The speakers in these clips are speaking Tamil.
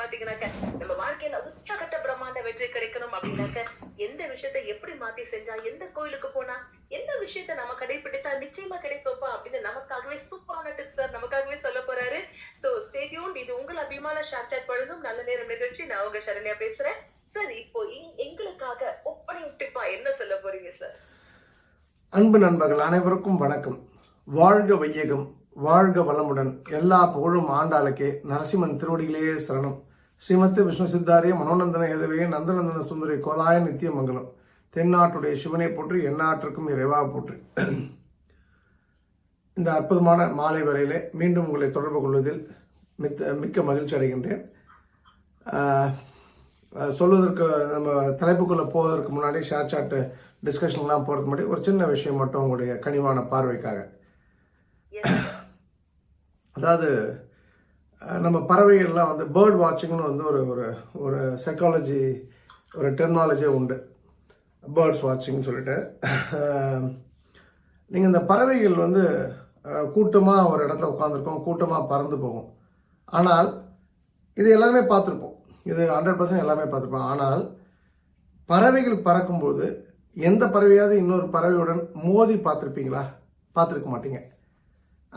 பாத்தீங்கன்னாக்க நம்ம வாழ்க்கையில உச்சகட்ட பிரம்மாண்ட வெற்றி கிடைக்கணும் அப்படின்னாக்க எந்த விஷயத்த எப்படி மாத்தி செஞ்சா எந்த கோயிலுக்கு போனா எந்த விஷயத்த நம்ம கடைபிடித்தா நிச்சயமா கிடைக்கும்ப்பா அப்படின்னு நமக்காகவே சூப்பரான டிப்ஸ் சார் நமக்காகவே சொல்ல போறாரு. சோ ஸ்டேடியூன் இது உங்கள் அபிமான ஷார்ட் பழுதும் நல்ல நேரம் நிகழ்ச்சி. நான் உங்க சரண்யா பேசுறேன். சார் இப்போ எங்களுக்காக ஒப்பனிங் டிப்பா என்ன சொல்ல போறீங்க சார் அன்பு நண்பர்கள் அனைவருக்கும் வணக்கம். வாழ்க வையகம் வாழ்க வளமுடன். எல்லா புகழும் ஆண்டாளுக்கே. நரசிம்மன் திருவடிகளே சரணம். ஸ்ரீமத்து விஷ்ணு சித்தாரிய மனோநந்தன எதவே நந்தநந்தன சுந்தரி கோலாய நித்திய மங்கலம் தென்னாட்டுடைய சிவனை போற்றி எந்நாட்டிற்கும் இறைவா போற்றி. இந்த அற்புதமான மாலை வேளையிலே மீண்டும் உங்களை தொடர்பு கொள்வதில் மித்த மிக்க மகிழ்ச்சி அடைகின்றேன். சொல்வதற்கு நம்ம தலைப்புக்குள்ளே போவதற்கு முன்னாடி ஷேர் சாட் டிஸ்கஷன்லாம் போகிறதுக்கு முன்னாடி ஒரு சின்ன விஷயம் மட்டும் உங்களுடைய கனிவான பார்வைக்காக. அதாவது நம்ம பறவைகள்லாம் வந்து பேர்ட் வாட்சிங்னு வந்து ஒரு ஒரு ஒரு சைக்காலஜி ஒரு டெர்னாலஜியே உண்டு. பேர்ட்ஸ் வாட்சிங்னு சொல்லிட்டு. நீங்கள் இந்த பறவைகள் வந்து கூட்டமாக ஒரு இடத்துல உட்காந்துருக்கோம் கூட்டமாக பறந்து போகும். ஆனால் இது எல்லாமே பார்த்துருப்போம். இது ஹண்ட்ரட் பர்சன்ட் எல்லாமே பார்த்துருப்போம். ஆனால் பறவைகள் பறக்கும்போது எந்த பறவையாவது இன்னொரு பறவையுடன் மோதி பார்த்துருப்பீங்களா? பார்த்துருக்க மாட்டீங்க.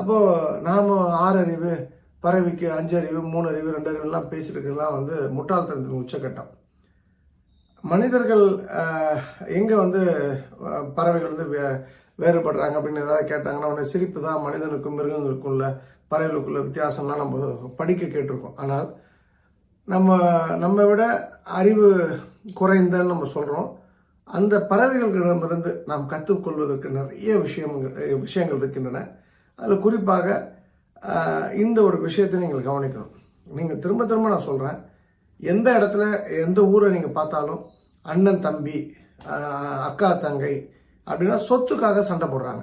அப்போது நாம் ஆறறிவு பறவைக்கு அஞ்சு அறிவு மூணு அறிவு ரெண்டு அறிவுலாம் பேசிட்டுருக்கலாம் வந்து முட்டாள்தனத்தின் உச்சக்கட்டம். மனிதர்கள் எங்கே வந்து பறவைகள் வந்து வே வேறுபடுறாங்க அப்படின்னு ஏதாவது கேட்டாங்கன்னா உடனே சிரிப்பு தான் மனிதனுக்கும் மிருகங்களுக்கும் உள்ள பறவைகளுக்குள்ள வித்தியாசம்லாம் நம்ம படிக்க கேட்டிருக்கோம். ஆனால் நம்ம நம்ம விட அறிவு குறைந்தன்னு நம்ம சொல்கிறோம் அந்த பறவைகளிடமிருந்து நாம் கற்றுக்கொள்வதற்கு நிறைய விஷயங்கள் விஷயங்கள் இருக்கின்றன. அதில் குறிப்பாக இந்த ஒரு விஷயத்தை நீங்கள் கவனிக்கணும். நீங்கள் திரும்ப திரும்ப நான் சொல்கிறேன் எந்த இடத்துல எந்த ஊரை நீங்கள் பார்த்தாலும் அண்ணன் தம்பி அக்கா தங்கை அப்படின்னா சொத்துக்காக சண்டை போடுறாங்க.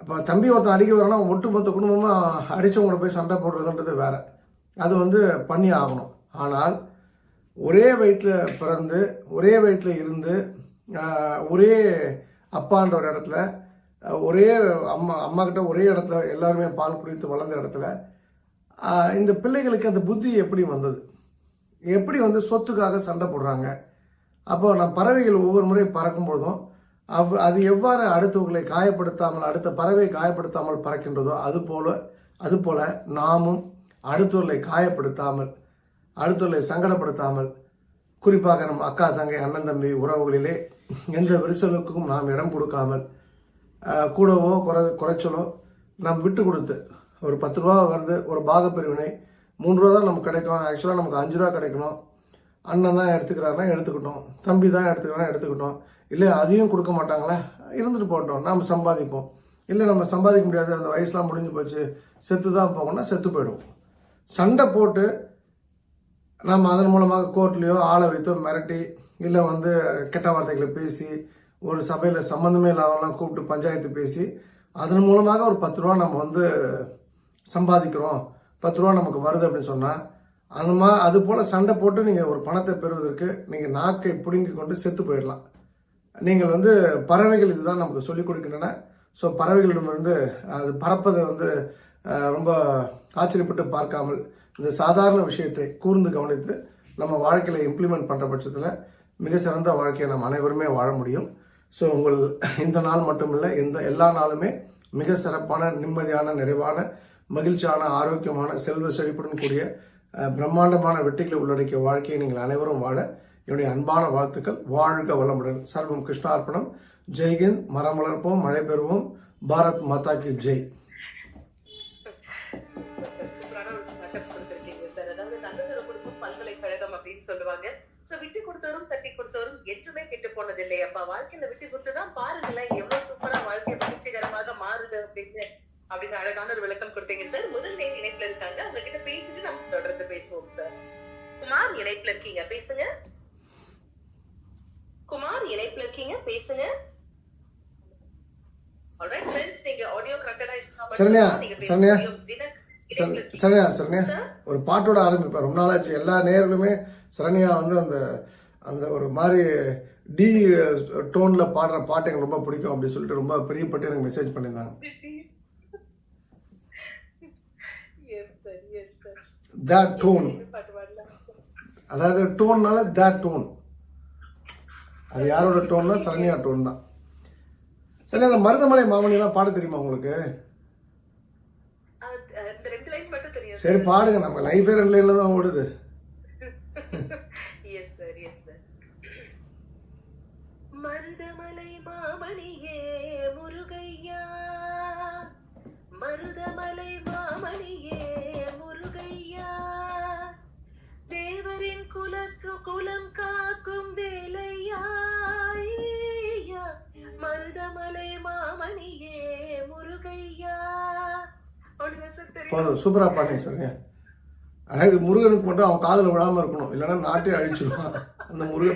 அப்போ தம்பி ஒருத்தன் அடிக்க வரனா ஒட்டுமொத்த குடும்பமாக அடித்தவங்கள போய் சண்டை போடுறதுன்றது வேறு. அது வந்து பண்ணி ஆகணும். ஆனால் ஒரே வயிற்றில் பிறந்து ஒரே வயிற்றில் இருந்து ஒரே அப்பான்ற ஒரு இடத்துல ஒரே அம்மா அம்மா கிட்ட ஒரே இடத்துல எல்லாருமே பால் குடித்து வளர்ந்த இடத்துல இந்த பிள்ளைகளுக்கு அந்த புத்தி எப்படி வந்தது? எப்படி வந்து சொத்துக்காக சண்டை போடுறாங்க? அப்போ நான் பறவைகள் ஒவ்வொரு முறை பறக்கும் பொழுதும் அவ் அது எவ்வாறு அடுத்தவர்களை காயப்படுத்தாமல் அடுத்த பறவை காயப்படுத்தாமல் பறக்கின்றதோ அது போல அது போல நாமும் அடுத்தவர்களை காயப்படுத்தாமல் அடுத்தவர்களை சங்கடப்படுத்தாமல் குறிப்பாக நம் அக்கா தங்கை அண்ணன் தம்பி உறவுகளிலே எந்த விரிசலுக்கும் நாம் இடம் கொடுக்காமல் கூடவோ குறை குறைச்சலோ நாம் விட்டு கொடுத்து ஒரு பத்து ரூபா வருது ஒரு பாகப்பிரிவினை மூணு ரூபா தான் நமக்கு கிடைக்கும். ஆக்சுவலாக நமக்கு அஞ்சு ரூபா கிடைக்கணும். அண்ணன் தான் எடுத்துக்கிறாருன்னா எடுத்துக்கிட்டோம். தம்பி தான் எடுத்துக்கிறானா எடுத்துக்கிட்டோம். இல்லை அதையும் கொடுக்க மாட்டாங்களே இருந்துட்டு போட்டோம். நாம் சம்பாதிப்போம். இல்லை நம்ம சம்பாதிக்க முடியாது. அந்த வயசுலாம் முடிஞ்சு போச்சு. செத்து தான் போகணும்னா செத்து போயிடுவோம். சண்டை போட்டு நம்ம அதன் மூலமாக கோர்ட்லேயோ ஆளை வைத்தோ மிரட்டி இல்லை வந்து கெட்ட வார்த்தைகளை பேசி ஒரு சபையில் சம்மந்தமே இல்லாதவங்களாம் கூப்பிட்டு பஞ்சாயத்து பேசி அதன் மூலமாக ஒரு பத்து ரூபா நம்ம வந்து சம்பாதிக்கிறோம். பத்து ரூபா நமக்கு வருது அப்படின்னு சொன்னால் அந்த மா அது போல் சண்டை போட்டு நீங்கள் ஒரு பணத்தை பெறுவதற்கு நீங்கள் நாக்கை பிடுங்கி கொண்டு செத்து போயிடலாம். நீங்கள் வந்து பறவைகள் இதுதான் நமக்கு சொல்லிக் கொடுக்கின்றன. ஸோ பறவைகளிடமிருந்து அது பறப்பதை வந்து ரொம்ப ஆச்சரியப்பட்டு பார்க்காமல் இந்த சாதாரண விஷயத்தை கூர்ந்து கவனித்து நம்ம வாழ்க்கையில் இம்ப்ளிமெண்ட் பண்ணுற பட்சத்தில் மிக சிறந்த வாழ்க்கையை நம்ம அனைவருமே வாழ முடியும். ஸோ உங்கள் இந்த நாள் மட்டுமில்லை இந்த எல்லா நாளுமே மிக சிறப்பான நிம்மதியான நிறைவான மகிழ்ச்சியான ஆரோக்கியமான செல்வ செழிப்புடன் கூடிய பிரம்மாண்டமான வெற்றிகளை உள்ளடக்கிய வாழ்க்கையை நீங்கள் அனைவரும் வாழ என்னுடைய அன்பான வாழ்த்துக்கள். வாழ்க வளமுடன். சர்வம் கிருஷ்ணார்ப்பணம். ஜெய்ஹிந்த். மரம் வளர்ப்போம் மழை பெறுவோம். பாரத் மாதா கி ஜெய். என்றுமே கெட்டு போனதில்லை. அப்பா வாழ்க்கையில விட்டு கொடுத்துதான் பாருங்களேன் எவ்வளவு சூப்பரா வாழ்க்கை மகிழ்ச்சிகரமாக மாறுது அப்படின்னு அப்படின்னு அழகான ஒரு விளக்கம் கொடுத்தீங்க சார் முதல் நேர் இணைப்புல இருக்காங்க. உங்ககிட்ட பேசிட்டு நம்ம தொடர்ந்து பேசுவோம் சார் குமார் இணைப்புல இருக்கீங்க பேசுங்க. குமார் இணைப்புல இருக்கீங்க பேசுங்க. சரண்யா, சரண்யா. சரண்யா சரண்யா. ஒரு பாட்டோட ஆரம்பிப்பார் ரொம்ப நாளாச்சு. எல்லா நேர்களுமே சரண்யா வந்து அந்த அந்த ஒரு மாதிரி டி டோன்ல பாடுற பாட்டு எனக்கு ரொம்ப பிடிக்கும் அப்படின்னு சொல்லிட்டு ரொம்ப பிரியப்பட்டு எனக்கு மெசேஜ் பண்ணியிருந்தாங்க. பாட்டு பாடுங்க. அதாவது டோன்னால தேட் டோன் அது யாரோட டோன்னா சரண்யா டோன் தான். சரி அந்த மருதமலை மாமணிலாம் பாட தெரியுமா உங்களுக்கு? சரி பாடுங்க. நம்ம லைஃபே ரெண்டு லைனில் தான் ஓடுது. போதும் சூப்பராக பாடுங்க சரிங்க ஆனால் இது முருகனுக்கு மட்டும் அவன் காதில் விழாம இருக்கணும். இல்லைன்னா நாட்டே அழிச்சிடுவான் அந்த முருக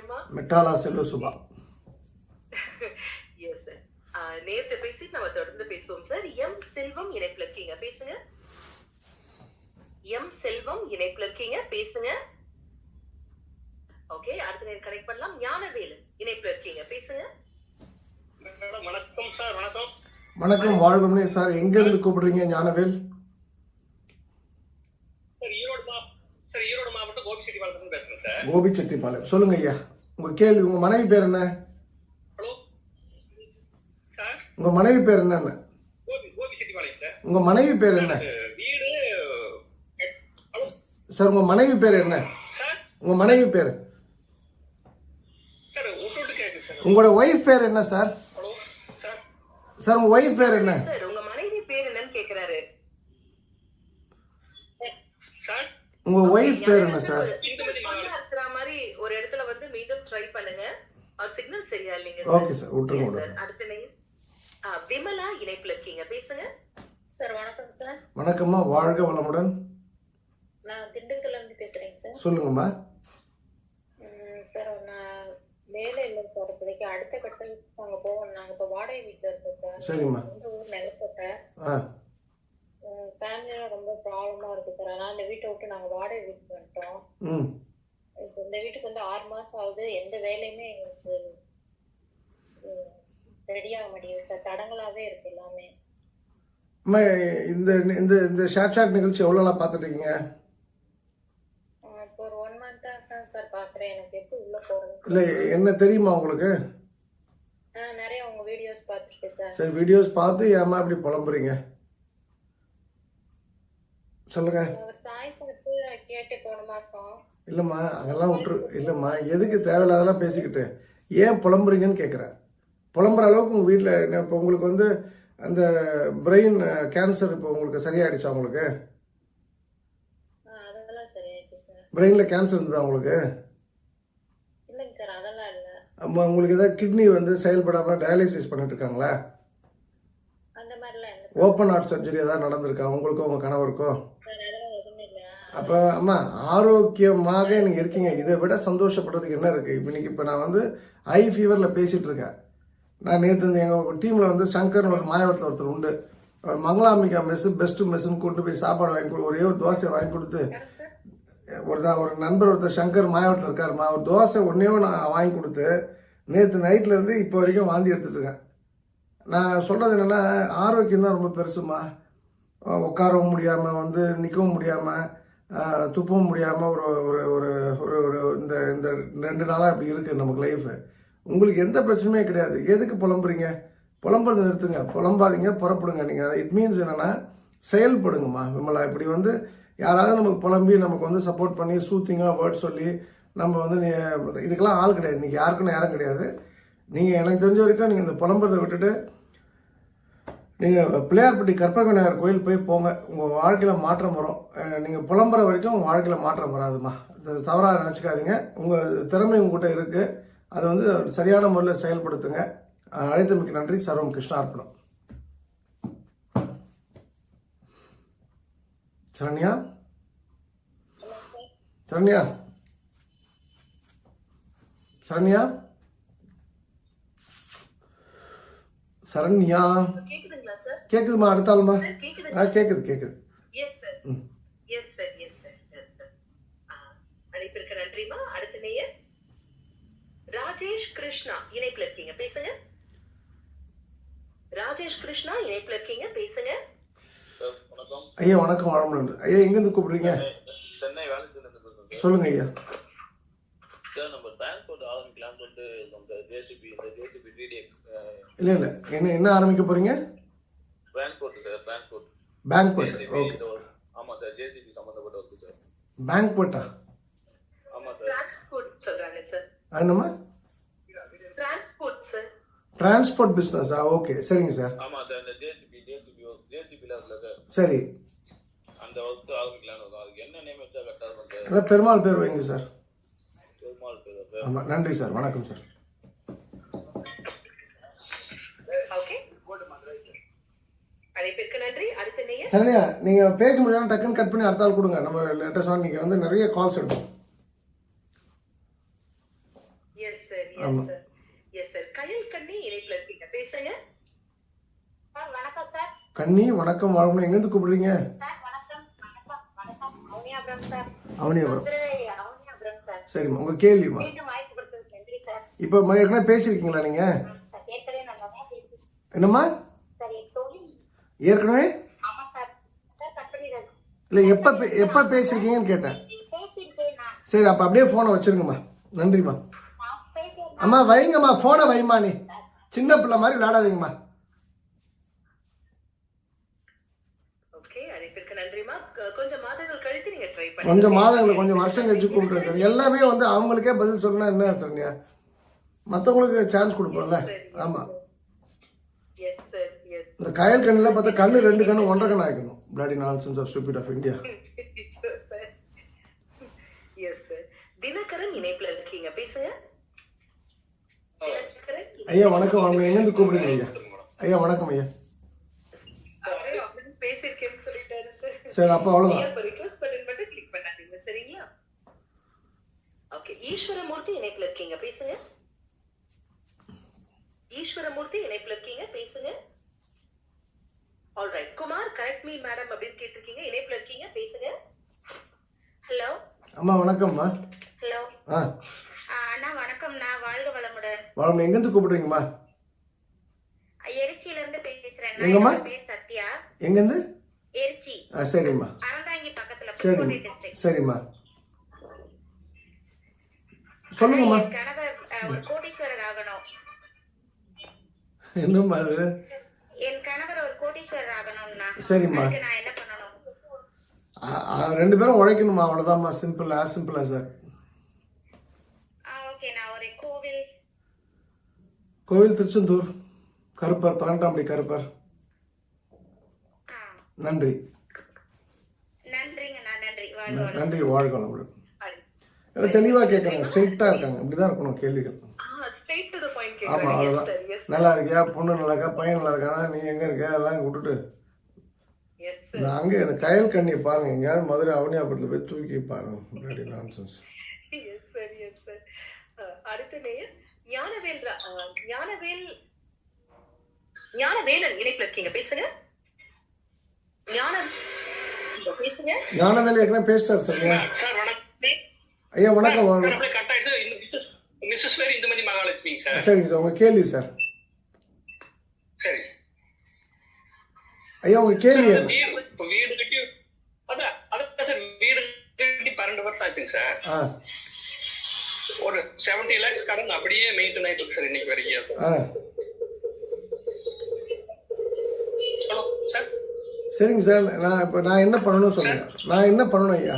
அம்மா. மெட்டாலா செல்வ சுபா எஸ் சார் நேத்து பேசி நம்ம தொடர்ந்து பேசுவோம் சார் எம் செல்வம் இணைப்புல இருக்கீங்க. பேசுங்க. எம் செல்வம் இணைப்புல இருக்கீங்க. பேசுங்க ஓகே அடுத்த நேரம் கனெக்ட் பண்ணலாம் ஞானவேலு இணைப்புல இருக்கீங்க. பேசுங்க. வணக்கம் சார் வணக்கம். வணக்கம் வாழ்வுமே சார். எங்கேருந்து கூப்பிடுறீங்க ஞானவேல்? சார் ஈரோடு மா சார் ஈரோடு மாவட்டம் கோபிச்செட்டிப்பாளையத்துல பேசுறேன் சார். கோபி செட்டிப்பாளையம் சொல்லுங்க ஐயா. உங்கள் கேள்வி உங்கள் மனைவி பேர் என்ன? ஹலோ? சார்? உங்கள் மனைவி பேர் என்னென்ன கோபி கோபிச்செட்டிப்பாளையம் சார். உங்கள் மனைவி பேர் என்ன? வீடு ஹலோ சார் உங்கள் மனைவி பேர் என்ன? சார்? உங்கள் மனைவி பேர் சார் விட்டு விட்டு கேட்கு சார் உங்களோட ஒய்ஃப் பேர் என்ன சார் ஹலோ சார் சார் உங்கள் ஒய்ஃப் பேர் என்ன? சார் உங்க மனைவி பேர் என்னன்னு கேக்குறாரு. சார் உங்கள் ஒய்ஃப் பேர் என்ன சார் மாதிரி ஒரு இடத்துல வந்து மீண்டும் ட்ரை பண்ணுங்க. அவர் சிக்னல் சரியா இல்லைங்க ஓகே சார் விட்டுருங்க அடுத்த. ஆ, விமலா இணைப்புல இருக்கீங்க. பேசுங்க. சார் வணக்கம் சார் வணக்கம்மா. வாழ்க வளமுடன். நான் திண்டுக்கல்ல இருந்து பேசுறேங்க சார் சொல்லுங்கம்மா. ம், சார் நான் வேலை இல்லை சார் இப்போதைக்கு அடுத்த கட்டத்துக்கு நாங்கள் போவோம். நாங்கள் இப்போ வாடகை வீட்டில் இருக்கோம் சார். சரிம்மா. சொந்த ஊர் நிலப்பட்டை ஆ. ஃபேமிலியில் ரொம்ப ப்ராப்ளமாக இருக்குது சார். அதனால் அந்த வீட்டை விட்டு நாங்கள் வாடகை வீட்டுக்கு வந்துட்டோம். ம். இப்போ இந்த வீட்டுக்கு வந்து ஆறு மாதம் ஆகுது. எந்த வேலையுமே எங்களுக்கு ரெடியாக மாட்டேங்குது சார். தடங்களாகவே இருக்கு எல்லாமே. அம்மா இந்த இந்த இந்த ஷேர் சாட் நிகழ்ச்சி எவ்வளோலாம் பார்த்துட்டு இருக்கீங்க ஆ, இப்போ ஒரு ஒன் மந்த்தாக தான் சார் பார்க்குறேன் எனக்கு எப்படி உள்ளே போகிறது இல்லை என்ன தெரியுமா உங்களுக்கு? நிறைய உங்கள் வீடியோஸ் பார்த்துருக்கேன் சார். சரி வீடியோஸ் பார்த்து ஏம்மா இப்படி புலம்புறீங்க? சொல்லுங்க. ஒரு சாய் சனத்து கேட்டு போன மாசம். இல்லைம்மா அதெல்லாம் விட்டுரு. இல்லைம்மா எதுக்கு தேவையில்லாதெல்லாம் பேசிக்கிட்டு. ஏன் புலம்புறீங்கன்னு கேட்குறேன் புலம்புற அளவுக்கு உங்கள் வீட்டில் இப்போ உங்களுக்கு வந்து அந்த பிரெயின் கேன்சர் இப்போ உங்களுக்கு சரியாயிடுச்சா உங்களுக்கு ஆ, அதெல்லாம் சரியாயிடுச்சு சார் பிரெயினில் கேன்சர் இருந்ததா உங்களுக்கு? இல்லைங்க சார் அதெல்லாம் இல்லை. அம்மா உங்களுக்கு ஏதாவது கிட்னி வந்து செயல்படாமல் டயாலிசிஸ் பண்ணிட்டு இருக்காங்களா அந்த மாதிரிலாம் இல்லை ஓப்பன் ஹார்ட் சர்ஜரி ஏதாவது நடந்திருக்கா? உங்களுக்கோ உங்கள் கணவருக்கோ? சார் அதெல்லாம் எதுவுமே இல்லை. அப்போ அம்மா ஆரோக்கியமாக நீங்கள் இருக்கீங்க. இதை விட சந்தோஷப்படுறதுக்கு என்ன இருக்குது இப்போ இன்னைக்கு இப்போ நான் வந்து ஐ ஃபீவரில் பேசிகிட்டு இருக்கேன். நான் நேற்று எங்கள் டீமில் வந்து சங்கர்னு ஒரு மாயவரத்தில் ஒருத்தர் உண்டு. அவர் மங்களாம்பிகா மெஸ்ஸு பெஸ்ட்டு மெஸ்ஸுன்னு கூட்டு போய் சாப்பாடு வாங்கி கொடு ஒரே ஒரு தோசை வாங்கி கொடுத்து ஒருதான் ஒரு தான் ஒரு நண்பர் ஒருத்தர் சங்கர் மாயவரத்தில் இருக்காருமா ஒரு தோசை ஒன்றையும் நான் வாங்கி கொடுத்து நேற்று நைட்லேருந்து இப்போ வரைக்கும் வாந்தி எடுத்துட்டுருக்கேன் நான் சொல்கிறது என்னென்னா ஆரோக்கியம் தான் ரொம்ப பெருசுமா. உட்காரவும் முடியாமல் வந்து நிற்கவும் முடியாமல் துப்பவும் முடியாமல் ஒரு ஒரு ஒரு ஒரு ஒரு இந்த இந்த ரெண்டு நாளாக இப்படி இருக்குது நமக்கு லைஃபு உங்களுக்கு எந்த பிரச்சனையுமே கிடையாது. எதுக்கு புலம்புறீங்க? புலம்புறது நிறுத்துங்க. புலம்பாதீங்க புறப்படுங்க. நீங்கள் இட் மீன்ஸ் என்னென்னா செயல்படுங்கம்மா விமலா. இப்படி வந்து யாராவது நமக்கு புலம்பி நமக்கு வந்து சப்போர்ட் பண்ணி சூத்திங்காக வேர்ட் சொல்லி நம்ம வந்து நீ- இதுக்கெல்லாம் ஆள் கிடையாது. இன்றைக்கி யாருக்குன்னு யாரும் கிடையாது. நீங்கள் எனக்கு தெரிஞ்ச வரைக்கும் நீங்கள் இந்த புலம்புறதை விட்டுட்டு நீங்கள் பிள்ளையார்பட்டி கற்பக விநாயகர் கோயில் போய் போங்க. உங்கள் வாழ்க்கையில் மாற்றம் வரும். நீங்கள் புலம்புற வரைக்கும் உங்கள் வாழ்க்கையில் மாற்றம் வராதுமா அது தவறாக நினச்சிக்காதீங்க. உங்கள் திறமை உங்ககிட்ட இருக்குது அதை வந்து சரியான முறையில் செயல்படுத்துங்க. அழைத்தமைக்கு நன்றி. சர்வம் கிருஷ்ணார்ப்பணம் சரண்யா? சரண்யா? சரண்யா? சரண்யா? கேக்குதுங்களா சார்? கேக்குதுமா அடுத்தாலுமா ஆ கேக்குது கேக்குது. ராஜேஷ் கிருஷ்ணா இணைப்புல இருக்கீங்க. பேசுங்க. ராகேஷ் கிருஷ்ணா இணைப்புல இருக்கீங்க. பேசுங்க. வணக்கம் ஐயா வணக்கம் வளமுடன் ஐயா எங்கேருந்து கூப்பிடுறீங்க? சென்னை சார் சொல்லுங்க ஐயா. இல்லை இல்லை. என்ன என்ன ஆரம்பிக்க போறீங்க? பேங்க் ஜேசிபி ஓகே ஆமா சார் ஜேசிபி சம்மந்தப்பட்ட ஒர்க்கு சார். பேங்க் போட்டா ஆமா சார். டிரான்ஸ்போர்ட் சொல்றாங்க சார். என்னம்மா? Transport sir. டிரான்ஸ்போர்ட் ஓகே சரிங்க சார். ஆமா சார் இந்த ஜேசிபி சார். அந்த ஒர்க் ஆரம்பிக்கலாம்னு இருக்கோம் அதுக்கு என்ன நேம் வச்சா கரெக்டா இருக்கும் சார் அதான் பெருமாள் பேர் வைங்க சார் பெருமாள் பேர் ஆமாம் நன்றி சார் வணக்கம் சார் ஓகே அழைப்பிற்கு நன்றி. அடுத்த நேயர் சரியா நீங்கள் பேச முடியாது டக்குன்னு கட் பண்ணி அடுத்த ஆள் கொடுங்க. நம்ம லேட்டஸ்ட் ஆன் நீங்கள் வந்து நிறைய கால்ஸ் எடுப்போம். Yes sir. Yes sir yes sir Kayal Kanni இணைப்புல இருக்கீங்க பேசுங்க. கண்ணி வணக்கம் வழங்கணும் எங்கேருந்து கூப்பிடுறீங்க? வணக்கம் வணக்கம் வணக்கம். அவனியாபுரம் சரிம்மா உங்கள் கேள்விம்மா இப்போ ஏற்கனவே பேசியிருக்கீங்களா நீங்கள் என்னம்மா? ஏற்கனவே? இல்லை எப்போ எப்போ பேசியிருக்கீங்கன்னு கேட்டேன். சரி அப்போ அப்படியே ஃபோனை வச்சிருங்கம்மா. நன்றிம்மா. அம்மா வைங்கம்மா ஃபோனை வைம்மா நீ. சின்ன பிள்ளை மாதிரி விளையாடாதீங்கம்மா ஓகே அழைப்பிற்கு நன்றிமா க- கொஞ்சம் மாதங்கள் கழித்து நீங்க ட்ரை பண்ணி கொஞ்சம் மாதங்களை கொஞ்சம் வருஷம் கழிச்சு கூப்பிட்டு எல்லாமே வந்து அவங்களுக்கே பதில் சொல்லணும் என்ன சொன்னீங்க மற்றவங்களுக்கு சான்ஸ் கொடுப்போம்ல? ஆமாம் எஸ் சார் எஸ் இந்த கயல் கண்ணில் பார்த்தா கண்ணு ரெண்டு கண்ணு ஒன்றரை கண்ணு ஆக்கணும் bloody nonsense of stupid of India yes sir Dinakaran இணைப்புல இருக்கீங்க. பேசுங்க. தினகரன் ஐயா வணக்கம். அவங்க எங்கேருந்து கூப்பிடுங்க ஐயா? ஐயா வணக்கம் ஐயா. சரி அப்போ அவ்வளோதான் ஈஸ்வரமூர்த்தி இணைப்புல இருக்கீங்க. பேசுங்க. ஈஸ்வரமூர்த்தி இணைப்புல இருக்கீங்க. பேசுங்க. Alright Kumar correct me madam அப்படின்னு கேட்டிருக்கீங்க. இணைப்புல இருக்கீங்க. பேசுங்க. ஹலோ அம்மா வணக்கம்மா. ஹலோ அண்ணா வணக்கம் நான் வாழ்க வளமுடன். வளம் எங்கேருந்து கூப்பிடுறீங்கம்மா? எரிச்சியில இருந்து பேசுறேன். எங்கம்மா? பேர் சத்யா. எங்கேருந்து? எரிச்சி. ஆ சரிம்மா. அறந்தாங்கி பக்கத்துல சரிம்மா. சரிம்மா. சொல்லுங்கம்மா என்னம்மா அது? சரிம்மா. ரெண்டு பேரும் உழைக்கணுமா அவ்வளோதாம்மா simple as simple as sir கோவில். கோவில் திருச்செந்தூர். கருப்பர் பதினெட்டாம் படி கருப்பர். நன்றி. நன்றி வாழ்க வளமுடன். நன்றி வாழ்க வளமுடன் எல்லாம் தெளிவாக கேட்குறாங்க ஸ்ட்ரெயிட்டாக இருக்காங்க. இப்படி தான் இருக்கணும் கேள்விகள். ஸ்ட்ரெயிட் டு த பாயிண்ட் ஆமாம் கேக்குறீங்க. அவ்வளோதான் சார் நல்லா இருக்கியா? பொண்ணு நல்லா இருக்கா? பையன் நல்லா இருக்கானா? நீ எங்கே இருக்க? அதெல்லாம் விட்டுட்டு எஸ் இந்த அங்கே இந்த கயல் கண்ணியை பாருங்க. எங்கேயாவது மதுரை அவனியாபுரத்தில் போய் தூக்கி பாருங்க. நான்சன்ஸ் சார் எஸ் சார் அடுத்த நேயர். ஞானவேல் ஞானவேல் ஞானவேலன் இணைப்புல இருக்கீங்க. பேசுங்க. ஞானம் பேசுங்க. ஞானவேலு ஏற்கனவே பேசுறாரு சரியா சார் வணக்கம். ஐயா வணக்கம். மிஸ்ஸஸ் பேர் இந்துமதி மகாலட்சுமிங்க சார். சரிங்க சார் உங்கள் கேள்வி சார். சரி சார். ஐயா உங்கள் கேள்வி வீடு கட்டி அதான் அதான் சார் வீடு கட்டி பன்னெண்டு வருஷம் ஆச்சுங்க சார். ஒரு செவன்டி லேக்ஸ் கடன் அப்படியே மெயின்டைன் ஆயிட்டு இருக்கு சார் இன்னைக்கு வரைக்கும். சரிங்க சார் நான் இப்போ நான் என்ன பண்ணணும்னு சொல்லுங்க. நான் என்ன பண்ணணும் ஐயா?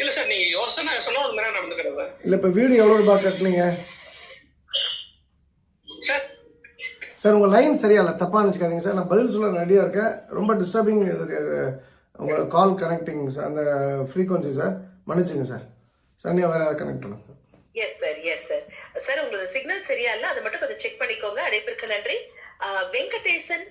இல்ல சார் நீங்க யோசனை சொன்னா அது மாதிரி நடந்துக்கிறதா. இல்லை இப்போ வீடு எவ்வளோ ரூபாய் கட்டுனீங்க? சார். சார் உங்கள் லைன் சரியா இல்லை தப்பாக நினச்சிக்காதீங்க சார். நான் பதில் சொல்ல ரெடியாக இருக்கேன். ரொம்ப டிஸ்டர்பிங் இதுக்கு உங்கள் கால் கனெக்டிங் சார் அந்த ஃப்ரீக்வன்சி சார். மன்னிச்சுங்க சார். சார் நீ வேறு கனெக்ட் பண்ணுங்க. Yes sir yes sir sir உங்களோட சிக்னல் சரியா இல்ல? அதை மட்டும் கொஞ்சம் செக் பண்ணிக்கோங்க. அழைப்பிற்கு நன்றி. வெங்கடேசன்